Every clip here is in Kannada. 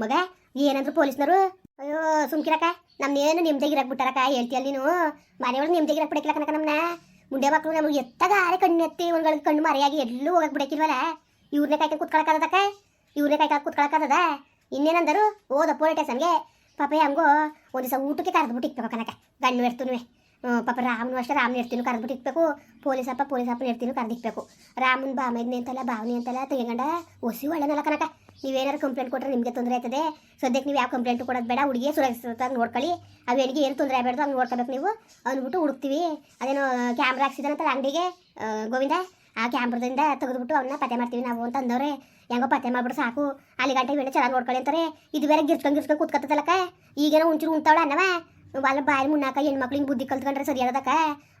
ಮಗ, ಏನಂದ್ರು ಪೊಲೀಸ್ನವರು? ಅಯ್ಯೋ ಸುಮ್ಕಿರಕ ನಮ್ನೇನು ನಿಮ್ದಾಗಿರಕ್ ಬಿಟ್ಟಾರಕ ಹೇಳ್ತೀಯಲ್ಲ ನೀನು? ನಿಮ್ ನಿಮ್ದಾಗಿರಕ್ ಬಿಡಕಿಲ್ಲ ಕನಕ ನಮ್ನ. ಮುಂಡೆ ಮಕ್ಕಳು ನಮಗೆ ಎತ್ತಾಗ ಆರೆ ಕಣ್ಣು ಎತ್ತಿ ಒಂದ್ಗಳಿಗೆ ಕಣ್ಣು ಮರೆಯಾಗಿ ಎಲ್ಲೂ ಹೋಗಕ್ ಬಿಡಕಿಲ್ವಲ್ಲ ಇವ್ರನ್ನೇ ಕಾಯ್ಕೊಂಡು ಕುತ್ಕೊಳಕ್ಕದಕ್ಕ ಇವ್ರನ್ನೇ ಕಾಯ್ಕೊಂಡು ಕುತ್ಕೊಳಕ್ಕದ ಇನ್ನೇನಂದರು? ಓದ ಪೊಲೀಸ್ ಸ್ಟೇಷನ್ಗೆ ಪಾಪ, ಹಂಗೋ, ಒಂದು ದಿವಸ ಊಟಕ್ಕೆ ಕರೆದ್ಬಿಟ್ಟು ಇಕ್ಬೇಕು ಕನಕ ಗಣ್ಣು ಇರ್ತೀನಿ ಪಾಪ, ರಾಮನು ಅಷ್ಟೇ, ರಾಮನ ಇರ್ತೀನಿ ಕರೆದ್ಬಿಟ್ಟು ಇಕ್ಬೇಕು. ಪೊಲೀಸ್ ಅಪ್ಪ ಇರ್ತೀನಿ ಕರೆದಿಕ್ಬೇಕು ರಾಮನ್ ಬಾಮೈದ್ನೆ ಅಂತಲ್ಲ, ಭಾವನೆ ಅಂತಲ್ಲ ತೆಗೆಗಂಡ ಒಸಿ ಒಳ್ಳೆನಲ್ಲ ಕನಕ ನೀವೇನಾರು ಕಂಪ್ಲೇಂಟ್ ಕೊಟ್ಟರೆ ನಿಮಗೆ ತೊಂದರೆ ಆಯ್ತದೆ. ಸದ್ಯಕ್ಕೆ ನೀವು ಯಾವ ಕಂಪ್ಲೇಂಟ್ ಕೊಡೋದು ಬೇಡ ಹುಡುಗಿ ಸುರಕ್ಷಿತ ನೋಡ್ಕೊಳ್ಳಿ. ಅವೇನಿಗೆ ಏನು ತೊಂದರೆ ಆಗಬಾರ್ದು ಹಂಗೆ ನೋಡ್ಕೋಬೇಕು ನೀವು. ಅಂದ್ಬಿಟ್ಟು ಹುಡುಕ್ತೀವಿ. ಅದೇನೋ ಕ್ಯಾಮ್ರಾ ಹಾಕ್ಸಿದಾರಂತಲ್ಲ ಅಂಗಡಿಗೆ ಗೋವಿಂದ, ಆ ಕ್ಯಾಮ್ರದಿಂದ ತೆಗೆದುಬಿಟ್ಟು ಅವನ್ನ ಪತ್ತೆ ಮಾಡ್ತೀವಿ ನಾವು ಅಂತ ಅಂದವ್ರೆ. ಹೆಂಗೋ ಪತ್ತೆ ಮಾಡ್ಬಿಟ್ಟು ಸಾಕು. ಅಲ್ಲಿ ಗಂಟೆ ವೇಳೆ ಚೆನ್ನಾಗಿ ನೋಡ್ಕೊಳ್ಳಿ ಅಂತಾರೆ. ಇದು ಬೇರೆ ಗಿರ್ಸ್ಕೊಂಡು ಗಿರ್ಸ್ಕೊಂಡು ಕೂತ್ಕೊತದಲ್ಲಕ್ಕ ಈಗೇನೋ ಒಂಚೂರು ಉಂಟವಳ ಅನ್ನವ. వాళ్ళ ಬಾಯಿ ಮುನ್ನಾಕ ಹೆಣ್ಮಕ್ಳು ಹಿಂಗೆ ಬುದ್ಧಿ ಕಲ್ತ್ಕೊಂಡ್ರೆ ಸರಿಯಾದಕ್ಕ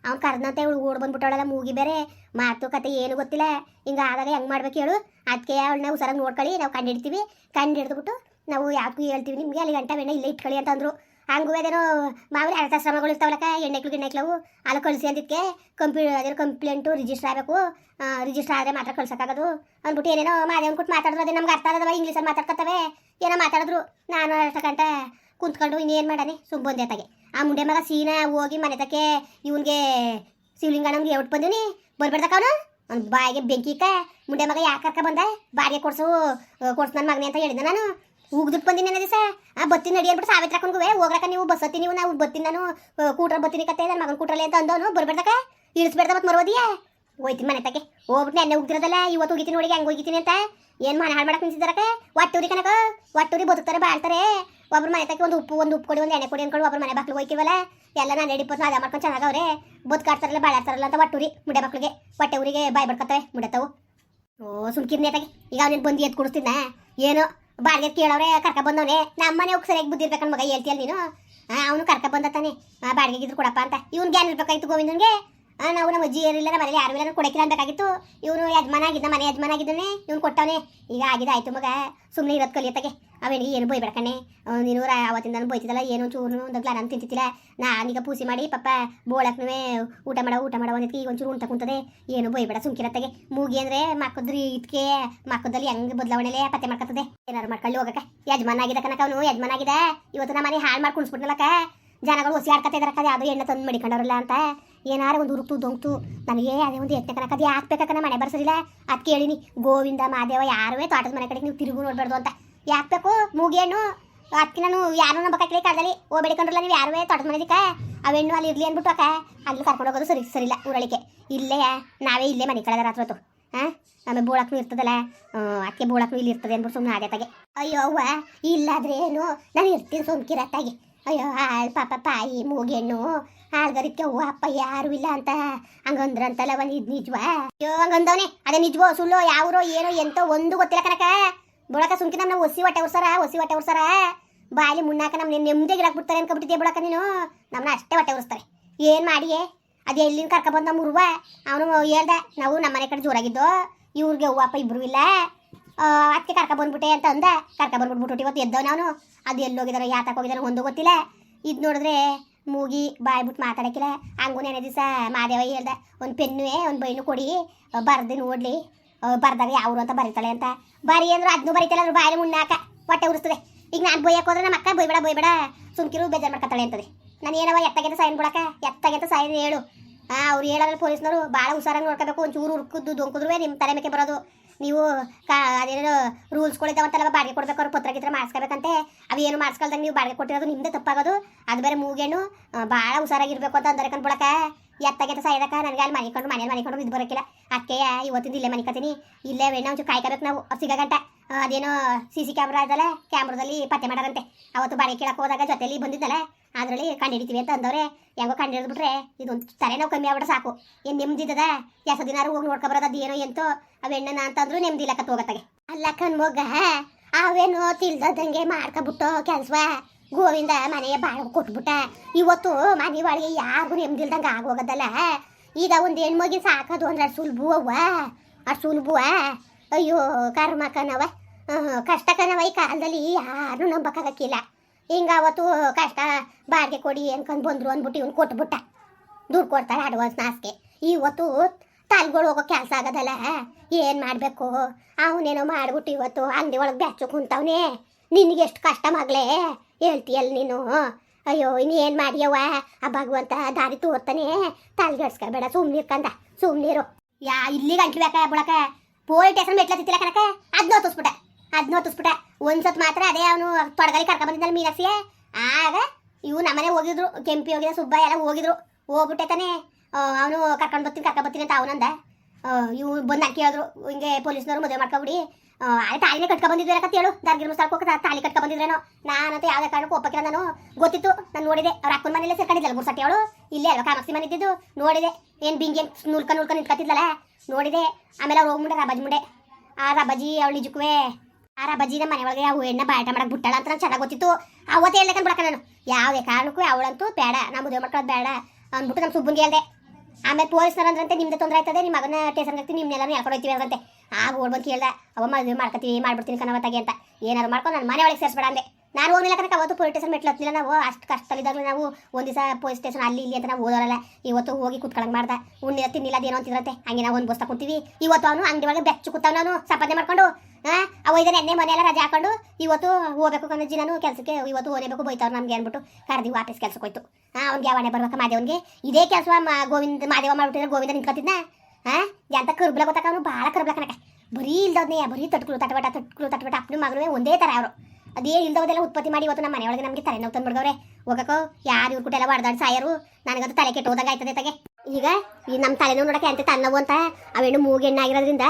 ಅವ್ನು ಕರ್ದಂತೆ ಇವಳು ಓಡ್ ಬಂದ್ಬಿಟ್ಟವಳಲ್ಲ ಮೂಗಿ ಬೇರೆ ಮಾತು ಕತೆ ಏನು ಗೊತ್ತಿಲ್ಲ ಹಿಂಗೆ ಆದಾಗ ಹೆಂಗೆ ಮಾಡ್ಬೇಕು ಹೇಳು ಅದಕ್ಕೆ ಅವಳನ್ನ ಹುಷಾರಾಗಿ ನೋಡ್ಕೊಳ್ಳಿ ನಾವು ಕಂಡು ಕಂಡು ಹಿಡಿದ್ಬಿಟ್ಟು ನಾವು ಯಾಕೂ ಹೇಳ್ತೀವಿ ನಿಮಗೆ ಅಲ್ಲಿ ಗಂಟೆ ಬೆಣ್ಣೆ ಇಲ್ಲೇ ಇಟ್ಕೊಳ್ಳಿ ಅಂತಂದ್ರು ಹಂಗೂ ಅದೇನೋ ಮಾಮೂಲಿ ಅರ್ಥಾಶ್ರಮಗಳು ಇರ್ತಾವಲ್ಲಕ್ಕ ಎಣ್ಣೆಕ್ಳು ಗಿಣ್ಣೆಕ್ಲವು ಅಲ್ಲಿ ಕಳಿಸಿ ಅಂದಿದ್ದಕ್ಕೆ ಕಂಪ್ಯೂ ಅದೇನೋ ಕಂಪ್ಲೇಂಟು ರಿಜಿಸ್ಟರ್ ಆಗಬೇಕು ರಿಜಿಸ್ಟರ್ ಆದರೆ ಮಾತ್ರ ಕಳ್ಸೋಕ್ಕಾಗೋದು ಅಂದ್ಬಿಟ್ಟು ಏನೇನೋ ಮಾದೇವನ್ ಕೊಟ್ಟು ಮಾತಾಡಿದ್ರು ಅದೇ ನಮ್ಗೆ ಅರ್ಥ ಆಗದವ ಇಂಗ್ಲೀಷಲ್ಲಿ ಮಾತಾಡ್ಕೊತವೆ ಏನೋ ಮಾತಾಡಿದ್ರು ನಾನು ಅಷ್ಟ ಗಂಟೆ ಕುಂತ್ಕೊಂಡು ಇನ್ನೇನು ಮಾಡಾನೆ? ಸುಮ್ ಬಂದೆ ತಗೆ ಆ ಮುಂಡೆ ಮಗ ಸೀನಾ ಹೋಗಿ ಮನೆ ತಕ್ಕೆ ಇವನ್ಗೆ ಶಿವಲಿಂಗಣ್ಣಂಗೆ ಎವಟ್ ಬಂದೀನಿ. ಬರ್ಬಾರ್ದಕ್ಕ ಅವನು? ಅವ್ನ ಬಾಯಿಗೆ ಬೆಂಕಿ ಇಕ್ಕ. ಮುಂಡೆ ಮಗ ಯಾಕೆ ಕರ್ಕ ಬಂದ? ಬಾಡಿಗೆ ಕೊಡ್ಸು ಕೊಡ್ಸು ನನ್ನ ಮಗನೇ ಅಂತ ಹೇಳಿದೆ ನಾನು. ಉಗ್ದುಟ್ಟು ಬಂದಿನಿ ನನ್ನ ದಿವಸ. ಆ, ಬತ್ತಿನ ನಡಿ ಅಂದ್ಬಿಟ್ಟು ಸಾವಿತ್ರ ಹಾಕೊಂಡ್ಗುವೆ ಹೋಗ್ರಕ್ಕ ನೀವು ಬಸ್ ಹತ್ತಿ ನೀವು ನಾವು ಬತ್ತೀನಿ ನಾನು ಕೂಟ್ರ ಬತ್ತೀನಿ ಕತ್ತೆ ನನ್ನ ಮಗನ ಕೂಟ್ರಲ್ಲಿ ಅಂತ ಅಂದವನು. ಬರ್ಬೇಡ್ದಕ್ಕ? ಇಳಿಸ್ಬೇಡ್ದ ಮತ್ತೆ ಮರೋದಿಯಾ ಹೋಯ್ತೀನಿ ಮನೆ ತಕ್ಕೆ. ಹೋಗ್ಬಿಟ್ಟು ನೆನ್ನೆ ಉಗ್ದಿರೋದಲ್ಲ, ಇವತ್ತು ಹೋಗಿತೀನಿ ನೋಡಿ, ಹೆಂಗೆ ಹೋಗಿತ್ತೀನಿ ಅಂತ. ಏನು ಮನೆ ಹಾಳು ಮಾಡಕ್ಕೆ ನಿಂತಿದ್ದಾರಕ್ಕ? ಒಟ್ಟೂರಿ ಕನಕ ಒಟ್ಟೂರಿ ಬದುಕ್ತಾರೆ, ಬಾಳ್ತಾರೆ. ಒಬ್ರು ಮನೆ ತಕ್ಕ ಒಂದು ಉಪ್ಪು ಒಂದು ಉಪ್ಪು ಕೊಡಿ, ಒಂದು ಎಣ್ಣೆ ಕೊಡಿ ಅನ್ಕೊಂಡು ಒಬ್ರು ಮನೆ ಬಾಕ್ಲು ಹೋಗ್ತೀವಲ್ಲ ಎಲ್ಲ ನಾನು ರೆಡಿ ಪೋಸ್ ಅದ ಮಾಡ್ಕೊಂಡು ಚೆನ್ನಾಗವ್ರೆ ಬದುಕಾಡ್ತಾರಲ್ಲ ಬಾಳಾಡ್ತಾರಲ್ಲ ಅಂತ ಒಟ್ಟೂರಿ ಮುಡೆ ಮಕ್ಳಿಗೆ ಹೊಟ್ಟೆ ಊರಿಗೆ ಬಾಯ್ ಬಡ್ಕತ್ತವೆ ಮುಡತವು ಓ ಸುಮ್ಕಿರ್ನೆ ತಗೆ. ಈಗ ಅವ್ನೇನು ಬಂದು ಎದ್ದು ಕೊಡಿಸ್ತಿದ್ದ ಏನು? ಬಾಡಿಗೆ ಕೇಳವ್ರೆ, ಕರ್ಕ ಬಂದವನೇ. ನಮ್ಮ ಮನೆ ಹೋಗಿ ಸರಿಯಾಗಿ ಮಗ ಹೇಳ್ತೀಯಲ್ಲ ನೀನು? ಅವನು ಕರ್ಕ ಬಂದ ತಾನೆ ಬಾಡಿಗೆ ಇದ್ರು ಕೊಡಪ್ಪ ಅಂತ. ಇವ್ನು ಗ್ಯಾನ್ ಇರ್ಬೇಕಾಯ್ತು ಗೋವಿಂದನ್ಗೆ. ನಾವು ನಮ್ಮ ಅಜ್ಜಿ ಇರಲಿಲ್ಲ ನಮ್ಮ ಮನೇಲಿ ಯಾರು ಇಲ್ಲ ಅನ್ಬೇಕಾಗಿತ್ತು. ಇವನು ಯಜಮಾನ ಆಗಿದ್ದ ಮನೆ ಯಜಮಾನ ಆಗಿದ್ದಾನೆ ಇವ್ನು ಕೊಟ್ಟವನೇ. ಈಗ ಆಗಿದೆ, ಆಯ್ತು ಮಗ. ಸುಮ್ಮನೆ ಇರೋದು ಕಲಿಯತ್ತಾಗೆ ಅವೇನಿಗೆ ಏನು ಬೈಬೇಡಕಣ್ಣೆ ನೀನು ರಾ ಅವತ್ತಿಂದ ಬೈತಿದ್ದಲ್ಲ ಏನು ಚೂರು ಒಂದು ನಾನು ತಿಂತಿದ್ದಿಲ್ಲ ನಾನೀಗ ಪೂಸಿ ಮಾಡಿ ಪಪ್ಪ ಬೋಳಕ್ನುವೆ ಊಟ ಮಾಡೋ ಊಟ ಮಾಡೋ ಒಂದಿತ್ತು ಈಗ ಒಂಚೂರು ಉಂಟ ಕುಂತದೆ. ಏನು ಬೈಬೇಡ ಸುಮ್ಕಿರತ್ತಾಗೆ. ಮೂಗಿ ಅಂದ್ರೆ ಮಕ್ಕದ್ರಿ ಇದಕ್ಕೆ ಮಕ್ಕದಲ್ಲಿ ಹೆಂಗ್ ಬದಲಾವಣೆಲೆ ಪತ್ತೆ ಮಾಡ್ಕೊತದೆ ಏನಾರು ಮಾಡ್ಕೊಳ್ಳಿ ಹೋಗಕ್ಕೆ. ಯಜಮಾನ ಆಗಿದ ಕನಕ ಅವನು, ಯಜಮಾನ ಆಗಿದೆ ಇವತ್ತು ನಮ್ಮ ಮನೆ ಹಾಳು ಮಾಡಿ ಕುಣಿಸ್ಬಿಟ್ನಲ್ಲಕ್ಕ ಜನಗಳು ಒಸಿ ಆಡ್ಕತ್ತ ಇದಾರಕ್ಕ ಯಾವುದೋ ಎಣ್ಣೆ ತಂದು ಮಡಿಕೊಂಡವ್ರಲ್ಲ ಅಂತ. ಏನಾರು ಒಂದು ಹುರುಕ್ತು ದೊಂಕ್ತು ನನಗೆ ಅದೇ ಒಂದು ಎತ್ತೆ ಕನಕ ಅದು ಯಾಕೆ ಬೇಕಕ್ಕ ಮನೆ ಬರ್ಸರಿಲ್ಲ ಅದು ಕೇಳಿನಿ, ಗೋವಿಂದ, ಮಾದೇವ ಯಾರುವೇ ತೋಟದ ಮನೆ ಕಡೆಗೆ ನೀವು ತಿರುಗು ನೋಡ್ಬಾರ್ದು ಅಂತ. ಯಾಕೆ ಬೇಕು ಮೂಗಿ ಹಣ್ಣು ಅದಕ್ಕೆ ನಾನು ಯಾರು ನಂಬಕ್ಕಾಗ್ಲಿ ಕಾಲದಲ್ಲಿ. ಓ ನೀವು ಯಾರು ತೊಡದ ಮನೆದಕ್ಕೆ? ಅವೆಣ್ಣು ಅಲ್ಲಿ ಇರ್ಲಿ ಅಂದ್ಬಿಟ್ಟು ಅಕ್ಕ. ಅಲ್ಲಿ ಕರ್ಕೊಂಡು ಹೋಗೋದು ಸರಿ ಸರಿ ಇಲ್ಲ ಊರಳಿಕೆ ಇಲ್ಲೇ, ನಾವೇ ಇಲ್ಲೇ ಮನೆ ಕಳೆದ ರಾತ್ರಿ ಹೊತ್ತು. ಹಾಂ ಆಮೇಲೆ ಬೋಳಕ್ಕೂ ಇರ್ತದಲ್ಲ? ಅದಕ್ಕೆ ಬೋಳಕ್ಕೂ ಇಲ್ಲಿ ಇರ್ತದೆ ಅಂದ್ಬಿಟ್ಟು ಸುಮ್ಮನೆ ಅದೇ ಅಯ್ಯೋ, ಅವ್ವ, ಇಲ್ಲಾದ್ರೆ ಏನು? ನಾನು ಇರ್ತೀನಿ ಸುಮ್ಕಿರತ್ತಾಗಿ ಅಯ್ಯೋ ಹಾಲ್ ಪಾಪ ಪಾಯಿ ಮೂಗೆಣ್ಣು ಹಾಳ್ಗರಿಕೆ ಅವ್ವ, ಅಪ್ಪ ಯಾರು ಇಲ್ಲ ಅಂತ. ಹಂಗಂದ್ರಂತಲ್ಲ ಒಂದು ಇದು ನಿಜವಾ? ಅಯ್ಯೋ, ಹಂಗಂದವನೇ. ಅದೇ ನಿಜವೋ, ಸುಳ್ಳೋ, ಯಾವ್ರೋ, ಏನೋ, ಎಂತೋ ಒಂದು ಗೊತ್ತಿಲ್ಲ ಕನಕ ಬುಳಕ ಸುಮ್ಕಿ ನಮ್ಮ ಹೊಸಿ ಹೊಟ್ಟೆ ಉರ್ಸಾರ ಹೊಸಿ ಹೊಟ್ಟೆ ಉರ್ಸಾರ ಬಾಯಲ್ಲಿ ಮುನ್ನಾಕ ನಮ್ಮ ನೆಮ್ಮದಿ ಗಿಡಕ್ಕೆ ಬಿಡ್ತಾರೆ ಅನ್ಕೊಬಿಟ್ಟಿದ್ದೆ ಬುಳಕ ನೀನು? ನಮ್ಮನ್ನ ಅಷ್ಟೇ ಹೊಟ್ಟೆ ಉರಿಸ್ತಾರೆ ಏನು ಮಾಡಿಯೇ? ಅದು ಎಲ್ಲಿಂದ ಕರ್ಕೊಬಂದ ನಮ್ಮ ಉರ್ವ ಅವನು ಹೇಳ್ದ, ನಾವು ನಮ್ಮ ಮನೆ ಕಡೆ ಜೋರಾಗಿದ್ದು? ಇವ್ರಿಗೆ ಹೂವಪ್ಪ ಇಬ್ಬರು ಇಲ್ಲ? ಅದಕ್ಕೆ ಕರ್ಕ ಬಂದ್ಬಿಟ್ಟೆ ಅಂತ ಅಂದ. ಕರ್ಕ ಬಂದ್ಬಿಟ್ಬಿಟ್ಟು ಇವತ್ತು ಎದ್ದವನ ಅವನು ಅದು ಎಲ್ಲಿ ಹೋಗಿದಾರೋ ಯಾತಕ್ಕೆ ಹೋಗಿದಾರೋ ಒಂದು ಗೊತ್ತಿಲ್ಲ. ಇದು ನೋಡಿದ್ರೆ ಮೂಗಿ ಬಾಯ್ಬಿಟ್ಟು ಮಾತಾಡಕ್ಕಿಲ್ಲ. ಹಂಗೂ ನೆನೆ ದಿವಸ ಮಾದೇವ ಹೇಳ್ದೆ, ಒಂದು ಪೆನ್ನುವೆ, ಒಂದು ಬೈನು ಕೊಡಿ. ಬರ್ದು ನೋಡ್ಲಿ. ಬರ್ದಾಗ ಯಾವ್ರು ಅಂತ ಬರೀತಾಳೆ ಅಂತ. ಬರಿ ಅಂದ್ರೆ ಅದನ್ನು ಬರೀತಾಳೆ ಅಂದ್ರೆ ಬಾಯಲ್ಲಿ ಮುನ್ನಾಕ ಹೊಟ್ಟೆ ಉರಿಸ್ತದೆ. ಈಗ ನಾನು ಬೈಯಕ್ಕೆ ಹೋದ್ರೆ ನಮ್ಮ ಅಕ್ಕ ಬೈಬೇಡ ಬೈಬೇಡ. ಸುಮ್ಕಿರು ಬೇಜಾರು ಮಾಡ್ಕೊತಾಳೆ ಅಂತದೆ. ನಾನು ಏನವ ಎತ್ತಾಗೆಂತ ಸೈನ್ ಬಿಡಕ? ಎತ್ತಾಗೆಂತ ಸೈನ್ ಹೇಳು. ಆ, ಅವ್ರು ಹೇಳಲ್ಲ ಪೊಲೀಸ್ನವರು ಭಾಳ ಹುಷಾರಾಗಿ ನೋಡ್ಕೋಬೇಕು, ಒಂಚೂರು ಉರ್ಕುದ್ದು ದೊಂಕುದ್ರೂ ನಿಮ್ಮ ತಲೆ ಮೇಕೆ ಬರೋದು. ನೀವು ಕಾ ಅದೇನೋ ರೂಲ್ಸ್ಗಳಿದ್ದಾವಂತಲ್ಲ ಬಾಡಿಗೆ ಕೊಡ್ಬೇಕು, ಅವ್ರು ಪತ್ರ ಗಿತ್ರ ಮಾಡಿಸ್ಕೋಬೇಕಂತೆ. ಏನು ಮಾಡಿಸ್ಕೊಳ್ದಂಗೆ ನೀವು ಬಾಡಿಗೆ ಕೊಟ್ಟಿರೋದು ನಿಮ್ದೇ ತಪ್ಪಾಗೋದು. ಅದು ಬೇರೆ ಮೂಗೇನು ಭಾಳ ಹುಷಾರಾಗಿರ್ಬೇಕು ಅಂತ ಅಂದರೆ ಕಂಡ್ಬಿಡಕ ಎತ್ತಾಗೆತ್ತ ಸಾಯ್ದಕ್ಕ ನನಗೆ ಅಲ್ಲಿ ಮನಿಕೊಂಡು ಮನೇಲಿ ಮನಿಕೊಂಡು ಇದು ಬರೋಕ್ಕಿಲ್ಲ. ಅಕ್ಕೆಯ ಇವತ್ತಿಂದ ಇಲ್ಲೇ ಮನಿಕತೀನಿ ಇಲ್ಲೇ ವೇಣ ಒಂಚೂರು ಕಾಯ್ಕೋಬೇಕು ನಾವು ಸಿಗೋ ಗಂಟ. ಅದೇನೋ ಸಿ ಸಿ ಕ್ಯಾಮ್ರಾ ಇದಲ್ಲ ಕ್ಯಾಮ್ರದಲ್ಲಿ ಪತ್ತೆ ಮಾಡಾರಂತೆ. ಅವತ್ತು ಬಾಡಿಗೆ ಕೇಳಕ್ಕೆ ಹೋದಾಗ ಜೊತೆಲಿ ಬಂದಿದ್ದಲ್ಲ. ಅದರಲ್ಲಿ ಕಂಡಿಡಿತೀವಿ ಅಂತ ಅಂದವ್ರೆ ಹೆಂಗೋ ಕಂಡಿಡಿದ್ಬಿಟ್ರೆ ಇದೊಂದು ತಲೆನೋವು ಕಮ್ಮಿ ಆಗ್ಬಿಟ್ರೆ ಸಾಕು. ಏನು ನೆಮ್ಮದಿದ ಎಸ್ ದಿನಾರು ಹೋಗಿ ನೋಡ್ಕೊಬರೋದು ಏನೋ ಎಂತೋ ಅವೆಣ್ಣನ ಅಂತಂದ್ರು ನೆಮ್ಮದಿ ಇಲ್ಲಕ್ಕ ಹೋಗತ್ತಾಗೆ. ಅಲ್ಲ ಕಣ್ಮೊಗ್ಗ ಅವೇನೋ ತಿಳ್ದಂಗೆ ಮಾಡ್ಕೊಬಿಟ್ಟು ಕೆಲ್ಸವ. ಗೋವಿಂದ ಮನೆಯ ಬಾಳು ಕೊಟ್ಬಿಟ್ಟ. ಇವತ್ತು ಮನೆ ಒಳಗೆ ಯಾರಿಗೂ ನೆಮ್ಮದಿಲ್ದಂಗೆ ಆಗೋಗದಲ್ಲ ಈಗ ಒಂದು ಹೆಣ್ಮಗಿನ ಸಾಕೋದು ಅಂದ್ರೆ ಅಷ್ಟು ಅವ್ವ. ಅಷ್ಟು ಸುಲಭವ ಅಯ್ಯೋ, ಕರ್ಮ ಕಣವ ಕಷ್ಟ ಈ ಕಾಲದಲ್ಲಿ ಯಾರು ನಂಬಕ್ಕಾಗಕ್ಕಿಲ್ಲ. ಹಿಂಗ ಅವತ್ತು ಕಷ್ಟ, ಬಾಡಿಗೆ ಕೊಡಿ ಅನ್ಕೊಂಡ್ ಬಂದ್ರು ಅಂದ್ಬಿಟ್ಟು ಇವ್ನು ಕೊಟ್ಬಿಟ್ಟ. ದುಡ್ಡು ಕೊಡ್ತಾರೆ ಅಡ್ವಾನ್ಸ್ ನಾಸ್ಗೆ ಇವತ್ತು ತಾಲ್ಗಳು ಹೋಗೋ ಕೆಲಸ ಆಗೋದಲ್ಲ? ಏನು ಮಾಡಬೇಕು? ಅವನೇನೋ ಮಾಡಿಬಿಟ್ಟು ಇವತ್ತು ಅಂಗಡಿ ಒಳಗೆ ಬೆಚ್ಚು ಕುಂತವನೆ. ನಿನಗೆ ಎಷ್ಟು ಕಷ್ಟ ಮಗಳೇ ಹೇಳ್ತೀಯಲ್ಲ ನೀನು? ಅಯ್ಯೋ, ಇನ್ನು ಏನು ಮಾಡ್ಯವ ಆ ಭಗವಂತ ದಾರಿ ತೋರ್ತಾನೆ. ತಲೆಗೆಡ್ಸ್ಕೊಬೇಡ ಸುಮ್ನಿರ್ಕಂದ ಸುಮ್ನಿರ್ ಯಾ, ಇಲ್ಲಿಗೆ ಗಂಟ್ಲು ಬೇಕಾ ಬುಡಕ ಪೋಲಿಸ್ ಮೆಟ್ಲ ಮೆಟ್ಲತ್ತಿಲ್ಲ ಕಣಕ ಅದ್ನ ಹೊತ್ತಿಸ್ಬಿಟ್ಟ ಅದ್ನ ಹೊತ್ತಿಸ್ಬಿಟ್ಟ ಒಂದ್ಸತ್ ಮಾತ್ರ ಅದೇ ಅವನು ತೊಡಗಲಿ ಕರ್ಕ ಬಂದಿದ್ದಲ್ಲ ಮೀನಾಕ್ಷಿ ಆಗ ಇವು ನಮ್ಮನೆ ಹೋಗಿದ್ರು. ಕೆಂಪಿ ಹೋಗಿದ ಸುಬ್ಬ ಎಲ್ಲ ಹೋಗಿದ್ರು. ಹೋಗ್ಬಿಟ್ಟೆ ತಾನೆ. ಅವನು ಕರ್ಕೊಂಡು ಬರ್ತೀನಿ, ಕರ್ಕೊಂಡ್ ಬರ್ತೀನಿ ಅಂತ ಅವನಂದ. ಇವು ಬಂದು ಅಕ್ಕಿ ಕೇಳಿದ್ರು ಹಿಂಗೆ ಪೊಲೀಸ್ನವ್ರು ಮದುವೆ ಮಾಡ್ಕೊಬಿಡಿ. ಅದೇ ತಾಳಿನೇ ಕಟ್ಕೊಂಡ್ ಬಂದಿದ್ವಿ ಅಂತ ಹೇಳು. ದರ್ಗಿರ್ ಮುಸ್ತಾಳಕ್ಕೆ ಹೋಗಿ ಕಟ್ಕೊಂಡ್ ಬಂದಿದ್ರೇನೋ. ನಾನಂತ ಯಾವುದೇ ಕಾರಣಕ್ಕೂ ಒಪ್ಪಕ್ಕಿಲ್ಲ ನಾನು. ಗೊತ್ತಿತ್ತು, ನಾನು ನೋಡಿದೆ. ಅವ್ರ ಅಕ್ಕನ ಮನೆಯಲ್ಲೇ ಸೇರ್ಕೊಂಡಿದ್ದಲ್ಲ ಗುರ್ಸಟ್ಟಿ ಅವಳು. ಇಲ್ಲೇ ಅಲ್ವಾ ಕಾಮಕ್ಸಿ ಮನೆ ಇದ್ದಿದ್ದು. ನೋಡಿದೆ. ಏನು ಬಿಂಗೆ ನೂಲ್ಕ ನೂಲ್ಕ ನಿಂತ್ಕೊತಿದ್ಲಲ್ಲ ನೋಡಿದೆ. ಆಮೇಲೆ ಅವ್ರು ಹೋಗ್ಬಿಟ್ಟೆ ರಬಜ್ ಮುಂಡೆ. ಆ, ರಬಾಜಿ ಅವಳು ನಿಜಕ್ಕೂ ಆ ಬಜ್ಜಿ ಮನೆ ಒಳಗೆ ಅವು ಎಣ್ಣೆ ಬಾಟ ಮಾಡಕ್ ಬಿಟ್ಟಾಳ ಅಂತ ನಂಗೆ ಚೆನ್ನಾಗಿ ಗೊತ್ತಿತ್ತು. ಅವತ್ತೇ ಹೇಳ್ಬೇಕಂದ್ ಬಿಡಕ ನಾನು. ಯಾವುದೇ ಕಾರಣಕ್ಕೂ ಅವಳಂತೂ ಬೇಡ ನಮ್ಮ ಮದುವೆ ಮಾಡ್ಕೊಳ್ಳೋದು ಬೇಡ ಅಂದ್ಬಿಟ್ಟು ನಮ್ಮ ಸುಬ್ಬನ್ಗೆ ಹೇಳ್ದೆ. ಆಮೇಲೆ ಪೊಲೀಸ್ನರಂದ್ರಂತೆ ನಿಮ್ದು ತೊಂದರೆ ಆಯ್ತದೆ ನಿಮ್ಮ ಮಗನ ಸ್ಟೇಷನ್ಗೆ ಹಾಕ್ತೀನಿ ನಿಮ್ನೆಲ್ಲ ಹೇಳ್ಕೊಂಡು ಹೋಗ್ತೀವಿ ಅಂತೆ ಆಗ ಓಡ್ಬಂದು ಕೇಳ್ದೆ ಅವ ಮದುವೆ ಮಾಡ್ಕೊತೀವಿ ಮಾಡ್ಬಿಡ್ತೀನಿ ಕಣವತ್ತಾಗಿ ಅಂತ. ಏನಾದ್ರು ಮಾಡ್ಕೊಂಡು ನನ್ನ ಮನೆ ಒಳಗೆ ಸೇರಿಸ್ಬೇಡ ಅಂದೆ. ನಾನು ಹೋಗಿಲ್ಲ ಕನಕ ಅವತ್ತು ಪೊಲೀಸ್ ಸ್ಟೇಷನ್ ಮೆಟ್ಲು ಹತ್ತಿಲ್ಲ ನಾವು. ಅಷ್ಟು ಕಷ್ಟದಲ್ಲಿದ್ದಾಗಲೂ ನಾವು ಒಂದು ದಿವಸ ಪೊಲೀಸ್ ಸ್ಟೇಷನ್ ಅಲ್ಲಿ ಇಲ್ಲಿ ಅಂತ ನಾವು ಓದೋರಲ್ಲ ಇವತ್ತು ಹೋಗಿ ಕುತ್ಕೊಳಂಗೆ ಮಾಡ್ದೆ. ಉಣ್ಣಿಲ್ಲ, ತಿನ್ನಿಲ್ಲ, ಅದೇನೋ ಅಂತಿದ್ರಂತೆ. ಹಂಗೆ ನಾವು ಒಂದು ಬಸ್ತಾ ಕೂತೀವಿ ಇವತ್ತು ಅವನು ಅಂಗಡಿ ಒಳಗೆ ಬೆಚ್ಚು ಕೂತಾವ ನಾನು. ಸಂಪಾದನೆ ಮಾಡ್ಕೊಂಡು ಹಾಂ ಅವ ಇದನ್ನ ಎಣ್ಣೆ, ಮನೆ ರಜೆ ಹಾಕೊಂಡು ಇವತ್ತು ಹೋಗ್ಬೇಕು ಕಣಜ್ಜಿ ನಾನು. ಕೆಲಸಕ್ಕೆ ಇವತ್ತು ಓನೇಬೇಕು ಬೈತಾವ್ರು ನಮ್ಗೆ ಅಂದ್ಬಿಟ್ಟು ಕರ್ದಿ ವಾಪಸ್ ಕೆಲಸಕ್ಕೆ ಹೋಯ್ತು. ಹಾಂ ಅವ್ನಿಗೆ ಯಾವಣೆ ಬರ್ಬೇಕು ಮಾದೇವನ್ಗೆ. ಇದೇ ಕೆಲಸ ಗೋವಿಂದ, ಮಾದೇವ ಮಾಡ್ಬಿಟ್ಟಿದ್ರೆ, ಗೋವಿಂದ ನಿಂತ್ಕೊತಿದ್ನ. ಹಾಂ ಎಂತ ಕರ್ಬ್ಲ ಗೊತ್ತಾಕ ಅವನು? ಭಾಳ ಕರ್ಬ್ಲ ಕನಕ ಬರೀ ಇಲ್ದವ್ನೇ, ಬರೀ ತಟ್ಕಳು, ತಟಬಟ ತಟ್ಕಳು, ತಟಬಟ. ಅಪ್ಪನ ಮಗನೂ ಒಂದೇ ಥರ ಅವರು. ಅದೇನು ಇಲ್ದವದೆಲ್ಲ ಉತ್ಪತ್ತಿ ಮಾಡಿ ಇವತ್ತು ನಮ್ಮ ಮನೆಯೊಳಗೆ ನಮಗೆ ತಲೆ ನೋವು ತಂದ್ಬಿಡ್ಗವ್ರೆ ಹೋಗಕ್ಕೋ ಯಾರು ಇವ್ರ ಕುಟೆಲ್ಲ ಹೊಡೆದಾಡಿ ಸಾಯರು? ನನಗದು ತಲೆ ಕೆಟ್ಟು ಹೋದಾಗ ಆಯ್ತದೆ ತಗೆ. ಈಗ ಈ ನಮ್ಮ ತಲೆನೋವು ನೋಡಕ್ಕೆ ಅಂತ ತನ್ನವು ಅಂತ ಅವೇನು ಮೂಗೆಣ್ಣೆ ಆಗಿರೋದ್ರಿಂದ,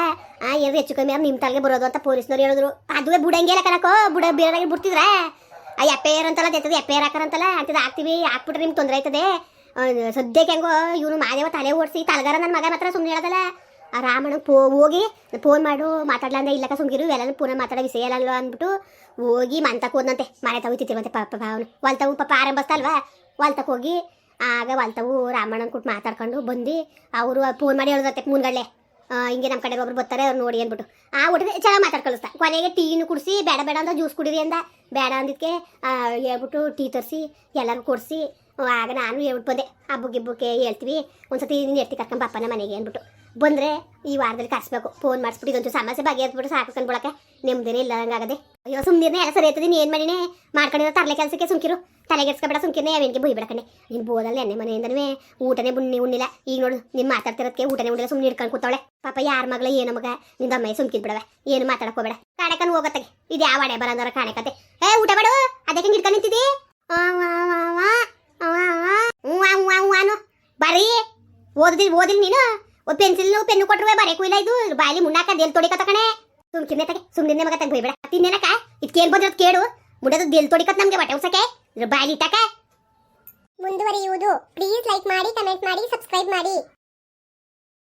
ಆ, ಏನು ಹೆಚ್ಚು ಕಮ್ಮಿ ನಿಮ್ಮ ತಲೆಗೆ ಬರೋದು ಅಂತ ಪೊಲೀಸ್ನವ್ರು ಹೇಳಿದ್ರು. ಅದುವೇ ಬುಡಂಗಿಲ್ಲ ಕನಕೋ ಬುಡ ಬೇರೆ ಬಿಡ್ತಿದ್ರೆ? ಆ ಎಫ್ ಅಂತಲ್ಲ ತೆತ್ತದ ಎಫ್ ಐ ಹಾಕಾರಂತಲ್ಲ? ಅಂತದ ಹಾಕ್ತೀವಿ, ಹಾಕ್ಬಿಟ್ರೆ ನಿಮ್ಗೆ ತೊಂದರೆ ಆಯ್ತದೆ. ಸದ್ಯಕ್ಕೆ ಹೆಂಗೋ ಇವನು ಮಾದೇವ ತಲೆ ಓಡಿಸಿ, ತಲೆಗಾರ ನನ್ನ ಮಗ ಮಾತ್ರ ಸುಮ್ಮನೆ ಹೇಳೋದಲ್ಲ. ರಾಮಣ್ಣ ಪೋ, ಹೋಗಿ ಫೋನ್ ಮಾಡು ಮಾತಾಡ್ಲಂದ ಇಲ್ಲಕ್ಕ ಇಲ್ಲಕ ಸುಮ್ಗಿರು ಎಲ್ಲ ಪುನಃ ಮಾತಾಡೋ ವಿಷಯ ಅಲ್ಲ ಅಂದ್ಬಿಟ್ಟು ಹೋಗಿ ಮಂತಕ್ಕೆ ಹೋದಂತೆ ಮನೆ ತಾವು ತಿತ್ತಿರುವಂತೆ ಪಾಪ ಅವನು ಹೊಲ್ತವು ಪಾಪ ಆರಂಭಿಸ್ತಲ್ವಾ ಹೊಲ್ತಕ್ಕೆ ಹೋಗಿ ಆಗ ಹೊಲ್ತವು ರಾಮಣ್ಣನ ಕೊಟ್ಟು ಮಾತಾಡ್ಕೊಂಡು ಬಂದು ಅವರು ಫೋನ್ ಮಾಡಿ ಹೇಳೋದಂತೆ ಮುಂದ್ಗಡೆ ಹಿಂಗೆ ನಮ್ಮ ಕಡೆ ಒಬ್ರು ಬರ್ತಾರೆ, ಅವ್ರು ನೋಡಿ ಅಂದ್ಬಿಟ್ಟು. ಆ ಹುಡುಗ ಚೆನ್ನಾಗಿ ಮಾತಾಡ್ ಕಳಿಸ್ತಾ ಕೊನೆಗೆ ಟೀನು ಕುಡಿಸಿ, ಬೇಡ ಬೇಡ ಅಂತ ಜ್ಯೂಸ್ ಕುಡೀರಿ ಅಂದ. ಬೇಡ ಅಂದಿದ್ದಕ್ಕೆ ಹೇಳ್ಬಿಟ್ಟು ಟೀ ತರಿಸಿ ಎಲ್ಲರೂ ಕೊಡಿಸಿ. ಆಗ ನಾನು ಹೇಳ್ಬಿಟ್ಟು ಬಂದೆ. ಹಬ್ಬಕ್ಕೆ ಗಿಬ್ಬಕ್ಕೆ ಹೇಳ್ತೀವಿ. ಒಂದ್ಸತಿ ನೀನು ಎತ್ತಿ ಕರ್ಕೊಂಬಪ್ಪನ ಮನೆಗೆ ಅಂದ್ಬಿಟ್ಟು. ಬಂದರೆ ಈ ವಾರದಲ್ಲಿ ಕರ್ಸ್ಬೇಕು ಫೋನ್ ಮಾಡಿಸ್ಬಿಟ್ಟು ಇದೊಂದು ಸಮಸ್ಯೆ ಬಗೆಹರಿಸ್ಬಿಟ್ಟು ಸಾಕು ಕಂದ್ಬಿಡಕ್ಕೆ ಇಲ್ಲ ಹಂಗಾಗದೆ ಅಯ್ಯೋ ಸುಮ್ಮನೆ ಎಲ್ಲ ಸರಿ ಆಯ್ತದೆ ಏನು ಮಾಡಿನೇ ಮಾಡ್ಕೊಂಡಿರೋ ತರಲೆ ಕೆಲಸಕ್ಕೆ ಸುಮ್ಕಿರು ತಲೆಗೆಡ್ಸ್ಕೊಬೇಡ ಸುಮ್ಕಿರ್ನೆ ಅವೇನಿಗೆ ಬುಯ್ ಕಣೆ ನೀನು ಬೋದಲ್ಲಿ ಎಣ್ಣೆ ಮನೆಯಿಂದನೇ ಊಟನೇ ಬುಣ್ಣಿ ಉಣ್ಣಿಲ್ಲ ಈಗ ನೋಡು ನೀನು ಮಾತಾಡ್ತಿರೋದಕ್ಕೆ ಊಟನೇ ಉಣ್ಣಿಲ್ಲ ಸುಮ್ಮನೆ ಇಡ್ಕೊಂಡು ಕೂತಾವಳೆ ಪಾಪ ಯಾರ ಮಗಳ ಏನೋ ಮಗ ನಿಂದ ಅಮ್ಮ ಸುಮ್ಕಿದ್ ಬಿಡವೆ ಏನು ಮಾತಾಡ್ಕೋಬೇಡ ಕಾಣಕನ್ ಹೋಗತ್ತೆ ಇದು ಯಾವ ಅಡೆ ಬರಂದರ ಕಾಣಕತ್ತೆ ಏ ಊಟ ಮಾಡು ಅದಕ್ಕೆ ಹಿಡ್ಕೊಂಡು ನಿಂತಿದ್ದಿ ಬರೀ ಓದಿಲ್ ಓದಿಲ್ ನೀನು ಒಂದು ಪೆನ್ಸಿಲ್ ಪೆನ್ನು ಕೊಟ್ಟರು ಬರೆ ಇಲ್ಲ ಇದು? ಬಾಯಿ ಮುನ್ನಾಕ ದೇಲ್ ತೊಡಿಕತ್ತ ಕಣೆ. ಸುಮ್ಕಿನ್ನೆ ತಗೆ ಸುಮ್ಮನೆ ಮಗ ತಂಗ ಹೋಯ್ಬೇಡ. ತಿನ್ನೇನಕ ಇದು ಬಂದಿರೋದು ಕೇಳು. ಮುಡೋದು ದೇಲ್ ತೊಡಿಕತ್ ನಮಗೆ ಬಟ್ಟೆ ಉಸಕೆ ಬಾಯಲ್ಲಿ ಇಟ್ಟಕ. ಮುಂದುವರಿಯುವುದು. ಪ್ಲೀಸ್ ಲೈಕ್ ಮಾಡಿ ಕಮೆಂಟ್ ಮಾಡಿ ಸಬ್ಸ್ಕ್ರೈಬ್ ಮಾಡಿ.